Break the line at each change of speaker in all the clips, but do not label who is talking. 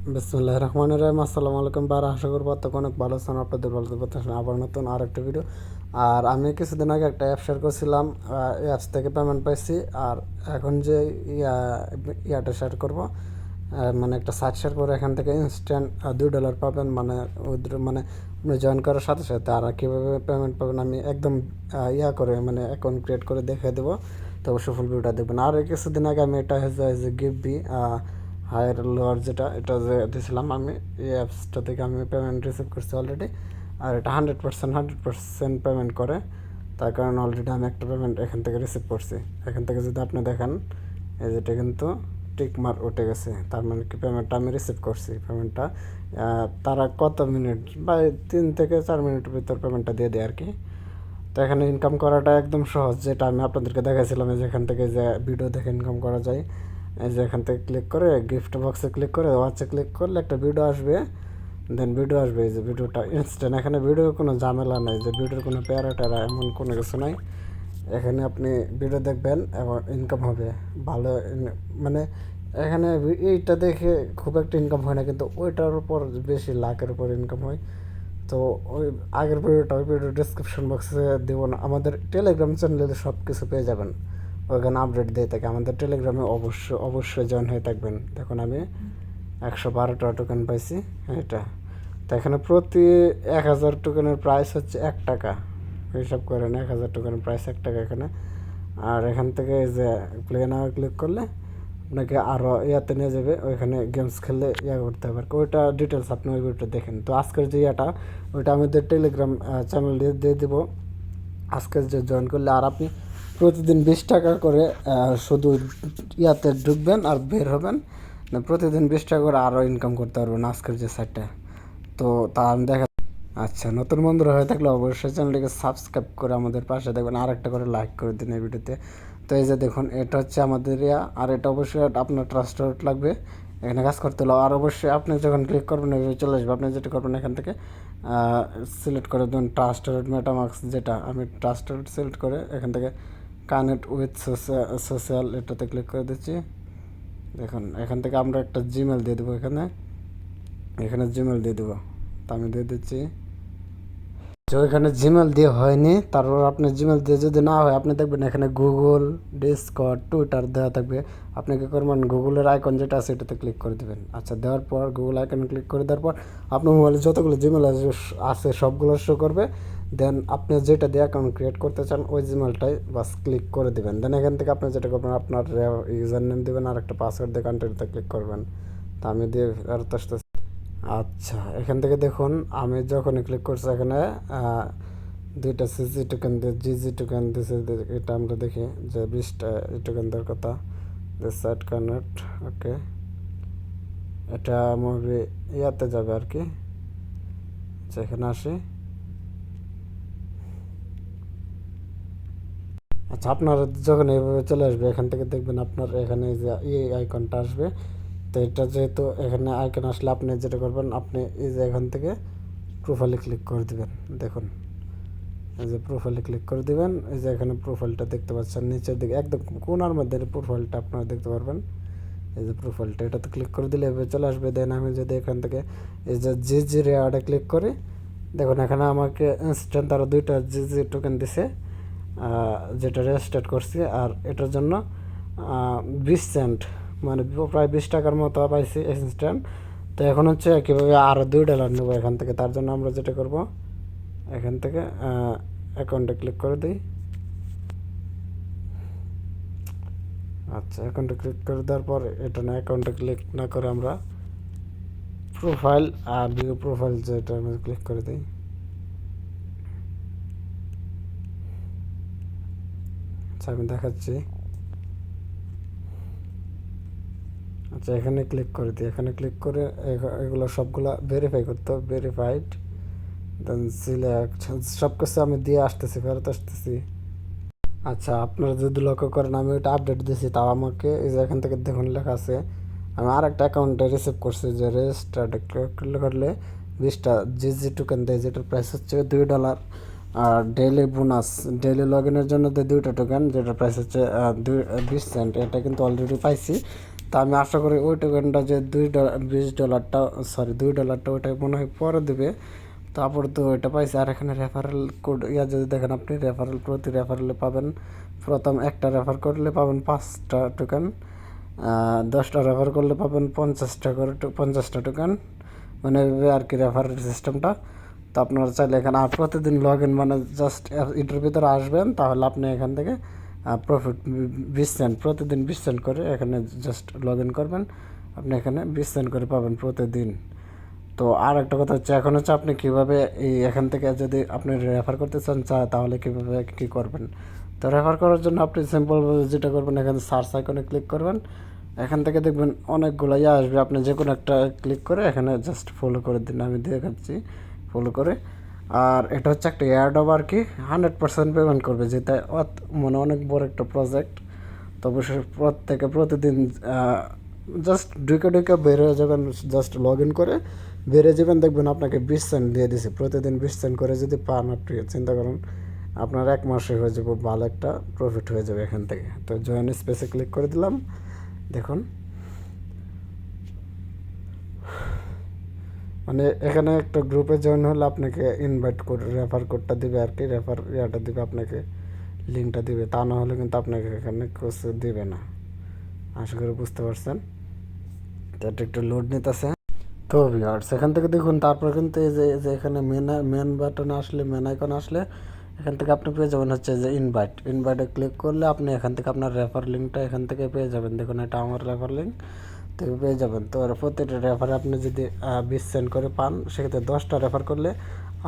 বিসমুল্লাহ রহমান রহিম। আসসালামু আলাইকুম বার, আশা করব তখন অনেক ভালো আছেন, আপনাদের ভালো থাকবেন। আবার নতুন আর একটা ভিডিও আর আমি কিছুদিন আগে একটা অ্যাপ শেয়ার করছিলাম অ্যাপস থেকে পেমেন্ট পাইছি। আর এখন যে ইয়া, ইয়াটা শেয়ার করব মানে একটা সাইট শেয়ার করে এখান থেকে ইনস্ট্যান্ট দুই ডলার পাবেন। মানে মানে আপনি জয়েন করার সাথে সাথে আর কীভাবে পেমেন্ট পাবেন, আমি একদম ইয়া করে মানে অ্যাকাউন্ট ক্রিয়েট করে দেখিয়ে দেবো। তো অবশ্যই ফুল ভিডিওটা দেখবেন। আর কিছুদিন আগে আমি এটা হয়েছে যে গিফবি হায়ার লোয়ার যেটা, এটা যে দিয়েছিলাম আমি, এই অ্যাপসটা থেকে আমি পেমেন্ট রিসিভ করছি অলরেডি আর এটা hundred percent hundred percent payment করে। তার কারণে অলরেডি আমি একটা পেমেন্ট এখান থেকে রিসিভ করছি। এখান থেকে যদি আপনি দেখেন, এই যেটা কিন্তু টিক মার উঠে গেছে। তার মানে কি পেমেন্টটা আমি রিসিভ করছি। পেমেন্টটা তারা কত মিনিট বা তিন থেকে চার মিনিটের ভিতর পেমেন্টটা দিয়ে দেয় আর কি। তো এখানে ইনকাম করাটা একদম সহজ, যেটা আমি আপনাদেরকে দেখাইছিলাম যে এখান থেকে যে ভিডিও দেখে ইনকাম করা যায়। এই যে এখান থেকে ক্লিক করে গিফট বক্সে ক্লিক করে ওয়াচে ক্লিক করলে একটা ভিডিও আসবে। দেন ভিডিও আসবে, এই যে ভিডিওটা ইনস্ট্যান্ট এখানে ভিডিওর কোনো ঝামেলা নাই, যে ভিডিওর কোনো প্যারা ট্যারা এমন কোনো কিছু নাই। এখানে আপনি ভিডিও দেখবেন এবং ইনকাম হবে। ভালো মানে এখানে এইটা দেখে খুব একটা ইনকাম হয় না, কিন্তু ওইটার উপর বেশি লাখের উপর ইনকাম হয়। তো ওই আগের ভিডিওটা ওই ভিডিও ডিসক্রিপশন বক্সে দেবো না। আমাদের টেলিগ্রাম চ্যানেলে সব কিছু পেয়ে যাবেন। ওইখানে আপডেট দিয়ে থাকে। আমাদের টেলিগ্রামে অবশ্যই অবশ্যই জয়েন হয়ে থাকবেন। দেখুন আমি একশো বারোটা টোকেন পাইছি এটা। তো এখানে প্রতি এক হাজার টোকেনের প্রাইস হচ্ছে এক টাকা। হিসাব করেন, এক হাজার টোকেনের প্রাইস এক টাকা এখানে। আর এখান থেকে এই যে প্লে নাও ক্লিক করলে আপনাকে আরও ইয়াতে নিয়ে যাবে। ওইখানে গেমস খেললে ইয়া করতে হবে। ওইটা ডিটেলস আপনি ওই ভিডিওটা দেখেন। তো আজকের যে ইয়াটা, ওইটা আমাদের টেলিগ্রাম চ্যানেল দিয়ে দিয়ে দেবো। আজকে যে জয়েন করলে আর আপনি প্রতিদিন বিশ টাকা করে শুধু ইয়াতে ঢুকবেন আর বের হবেন। প্রতিদিন বিশ টাকা করে আরও ইনকাম করতে পারবেন আজকের যে সাইটটা তো তা আমি দেখা আচ্ছা নতুন বন্ধুরা হয়ে থাকলে অবশ্যই চ্যানেলটিকে সাবস্ক্রাইব করে আমাদের পাশে দেখবেন আর একটা করে লাইক করে দিন এই ভিডিওতে। তো এই যে দেখুন, এটা হচ্ছে আমাদের ইয়া, আর এটা অবশ্যই আপনার ট্রাস্টেড লাগবে। এখানে কাজ করতে হলো, আর অবশ্যই আপনি যখন ক্লিক করবেন চলে আসবে। আপনি যেটা করবেন এখান থেকে সিলেক্ট করে দেবেন ট্রাস্টেড মেটামার্কস যেটা। আমি ট্রাস্টেড সিলেক্ট করে এখান থেকে কানেক্ট উইথ সোশ্যাল এটাতে ক্লিক করে দিচ্ছি। দেখুন, এখান থেকে আমরা একটা জিমেল দিয়ে দেবো এখানে। এখানে জিমেল দিয়ে দেবো। তা আমি দিয়ে দিচ্ছি। তো এখানে জিমেল দিয়ে হয়নি, তারপর আপনি জিমেল দিয়ে যদি না হয়, আপনি দেখবেন এখানে গুগল ডিসকট টুইটার দেওয়া থাকবে। আপনি কী করবেন? গুগলের আইকন যেটা আছে, এটাতে ক্লিক করে দেবেন। আচ্ছা দেওয়ার পর গুগল আইকন ক্লিক করে দেওয়ার পর, আপনার মোবাইলে যতগুলো জিমেল আছে, সবগুলো শো করবে। দেন আপনি যেটা দিয়ে অ্যাকাউন্ট ক্রিয়েট করতে চান ওই জিমেলটাই বাস ক্লিক করে দেবেন। দেন এখান থেকে আপনি যেটা করবেন, আপনার ইউজার নেম দেবেন আর একটা পাসওয়ার্ড দিয়ে কন্ট্যাক্টতে ক্লিক করবেন। তা আমি দিয়ে আর আসতে আচ্ছা এখান থেকে দেখুন, আমি যখন ক্লিক করছি এখানে দুইটা সিজি টোকেন দিয়ে জিজি টোকেন দিয়েছে এটা আমরা দেখি যে বিশটা টোকেন দেওয়ার কথা সাইট কানেক্ট ওকে এটা মুভি ইয়াতে যাবে আর কি। আচ্ছা এখানে আসি। আচ্ছা আপনার যখন এইভাবে চলে আসবে, এখান থেকে দেখবেন আপনার এখানে যে এই আইকনটা আসবে, তো এটা যেহেতু এখানে আইকন আসলে আপনি যেটা করবেন, আপনি এই যে এখান থেকে প্রোফাইলে ক্লিক করে দিবেন, দেখুন। এই যে প্রোফাইলে ক্লিক করে দিবেন, এই যে এখানে প্রোফাইলটা দেখতে পাচ্ছেন, নিচের দিকে, একদম কোনার মধ্যে প্রোফাইলটা আপনারা দেখতে পারবেন, এই যে প্রোফাইলটা এটাতে ক্লিক করে দিলে এভাবে চলে আসবে। দেন আমি যদি এখান থেকে এই যে জি জি রেওয়ার্ডে ক্লিক করি, দেখুন এখানে আমাকে ইনস্ট্যান্ট তারা দুইটা জি জি টোকেন দিছে। যেটা রেজিস্টার করছি, আর এটার জন্য বিশ সেন্ট মানে প্রায় বিশ টাকার মতো পাইছি ইনস্ট্যান্ট তো এখন হচ্ছে কীভাবে আরও দুই ডলার নেব এখান থেকে। তার জন্য আমরা যেটা করব, এখান থেকে অ্যাকাউন্টে ক্লিক করে দিই। আচ্ছা অ্যাকাউন্টে ক্লিক করে দেওয়ার পর এটা না অ্যাকাউন্টে ক্লিক না করে আমরা প্রোফাইল আর ভিউ প্রোফাইল যেটা আমি ক্লিক করে দিই। আচ্ছা আমি দেখাচ্ছি। আচ্ছা এখানে ক্লিক করে দিই। এখানে ক্লিক করে এগ- এগুলো সবগুলো ভেরিফাই করতে হবে। ভেরিফাইড দেন সিলেক্ট সব কিছু আমি দিয়ে আসতেছি, ফেরত আসতেছি। আচ্ছা আপনারা যদি লক্ষ্য করেন, আমি ওইটা আপডেট দিয়েছি। তাও আমাকে এই যে এখান থেকে দেখুন লেখা আছে, আমি আর একটা অ্যাকাউন্টে রিসিভ করছি যে রেজিস্টার্ড করলে বিশটা জি জি টোকেন দেয়, যেটার প্রাইস হচ্ছে দুই ডলার আর ডেইলি বোনাস ডেইলি লগ ইনের জন্য দেয় দুইটা টোকেন যেটা প্রাইস হচ্ছে দুই বিশ সেন্ট এটা কিন্তু অলরেডি পাইছি। তা আমি আশা করি ওই টোকেনটা যে দুই ডলার বিশ ডলারটা সরি দুই ডলারটা ওইটা মনে হয় পরে দেবে। তারপর তো ওইটা পাইছে। আর এখানে রেফারেল কোড ইয়া যদি দেখেন আপনি রেফারেল প্রতি রেফারেলে পাবেন। প্রথম একটা রেফার করলে পাবেন পাঁচটা টোকেন দশটা রেফার করলে পাবেন পঞ্চাশটা করে, পঞ্চাশটা টোকেন মানে আর কি রেফারেল সিস্টেমটা তো আপনারা চাইলে এখানে প্রতিদিন লগ ইন মানে জাস্ট এটার ভিতরে আসবেন, তাহলে আপনি এখান থেকে প্রফিট বিশ সেন্ট প্রতিদিন বিশ সেন্ট করে এখানে জাস্ট লগ ইন করবেন। আপনি এখানে বিশ সেন্ট করে পাবেন প্রতিদিন। তো আর একটা কথা হচ্ছে, এখন হচ্ছে আপনি কীভাবে এই এখান থেকে যদি আপনি রেফার করতে চান তাহলে কীভাবে কী করবেন? তো রেফার করার জন্য আপনি সিম্পল যেটা করবেন, এখানে সার্চ আইকনে ক্লিক করবেন। এখান থেকে দেখবেন অনেকগুলো ইয়ে আসবে, আপনি যে কোনো একটা ক্লিক করে এখানে জাস্ট ফলো করে দিন, আমি দেখাচ্ছি। ফলো করে। আর এটা হচ্ছে একটা অ্যাড আর কি হান্ড্রেড পার্সেন্ট পেমেন্ট করবে, যেটা মানে অনেক বড় একটা প্রজেক্ট তো অবশ্যই প্রত্যেকে প্রতিদিন জাস্ট ঢুকে ঢুকে বের হয়ে যাবেন জাস্ট লগ ইন করে বেরিয়ে যাবেন, দেখবেন আপনাকে বিশ সেন্ট দিয়ে দিছে। প্রতিদিন বিশ সেন্ট করে যদি পান আপনি, চিন্তা করুন, আপনার এক মাসে হয়ে যাবে ভালো একটা প্রফিট হয়ে যাবে এখান থেকে। তো জয়েন স্পেসে ক্লিক করে দিলাম। দেখুন মানে এখানে একটা গ্রুপে জয়েন হলে আপনাকে ইনভাইট করে রেফার কোডটা দিবে আর কি রেফার ইয়াটা দিবে আপনাকে লিঙ্কটা দিবে। তা না হলে কিন্তু আপনাকে এখানে কিছু দিবে না। আশা করি বুঝতে পারছেন। এটা একটু লোড নিতেছে। তো ভিউয়ার্স এখান থেকে দেখুন, তারপর কিন্তু এই যে যে এখানে মেন মেন বাটনে আসলে মেন আইকন আসলে, এখান থেকে আপনি পেয়ে যাবেন হচ্ছে যে ইনভাইট ইনভাইটে ক্লিক করলে আপনি এখান থেকে আপনার রেফার লিঙ্কটা এখান থেকে পেয়ে যাবেন। দেখুন, এটা আমার রেফার লিঙ্ক তো পেয়ে যাবেন। তো প্রত্যেকটা রেফারে আপনি যদি বিশ সেন্ট করে পান, সেক্ষেত্রে দশটা রেফার করলে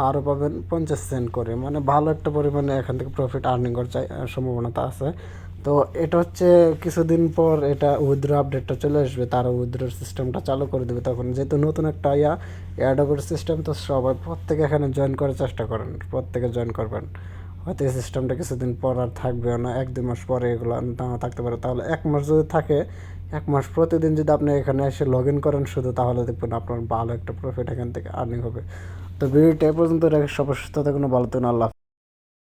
আরও পাবেন পঞ্চাশ সেন্ট করে। মানে ভালো একটা পরিমাণে এখান থেকে প্রফিট আর্নিং করার চাই সম্ভাবনাটা আছে। তো এটা হচ্ছে কিছুদিন পর এটা উইথড্র আপডেটটা চলে আসবে। তারা উইথড্রোর সিস্টেমটা চালু করে দেবে তখন। যেহেতু নতুন একটা ইয়া অ্যাডোবের সিস্টেম তো সবাই প্রত্যেকে এখানে জয়েন করার চেষ্টা করেন। প্রত্যেকে জয়েন করবেন। হয়তো এই সিস্টেমটা কিছুদিন পর আর থাকবে না, এক দুই মাস পরে এগুলো থাকতে পারে। তাহলে এক মাস যদি থাকে এক মাস প্রতিদিন যদি আপনি এখানে এসে লগ ইন করেন শুধু, তাহলে দেখবেন আপনার ভালো একটা প্রফিট এখান থেকে আর্নিং হবে তো ভিডিওটা এ পর্যন্ত রেখে, সবার সুস্থ থাকুন, ভালো থাকুন, আল্লাহ।